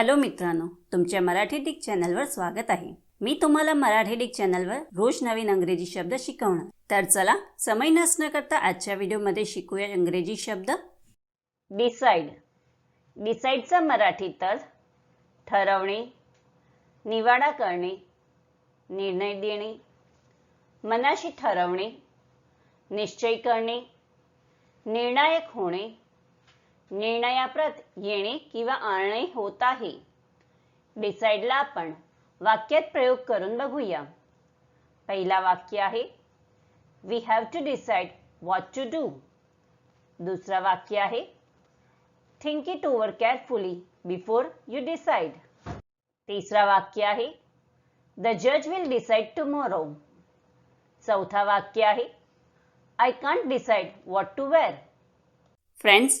Hello मित्रांनो तुमच्या Marathi Dick चॅनलवर स्वागत आहे. मी तुम्हाला मराठी डिक चॅनलवर रोज नवीन अंग्रेजी शब्द शिकवणार. तर चला समय नसणं करता आजच्या व्हिडिओमध्ये शिकूया इंग्रजी शब्द. डिसाईड डिसाईडचा मराठी तर ठरवणे निवाडा करणे निर्णय देणे मनाशी ठरवणे निश्चय करणे निर्णायक होणे निर्णयाप्रत येणे किंवा आणणे होत आहे. डिसाईडला आपण वाक्यात प्रयोग करून बघूया. पहिला वाक्य आहे we have to decide what to do दुसरा वाक्य आहे think it over carefully before you decide तिसरा वाक्य आहे द जज विल डिसाईड टुमॉरो चौथा वाक्य आहे I can't decide what to wear friends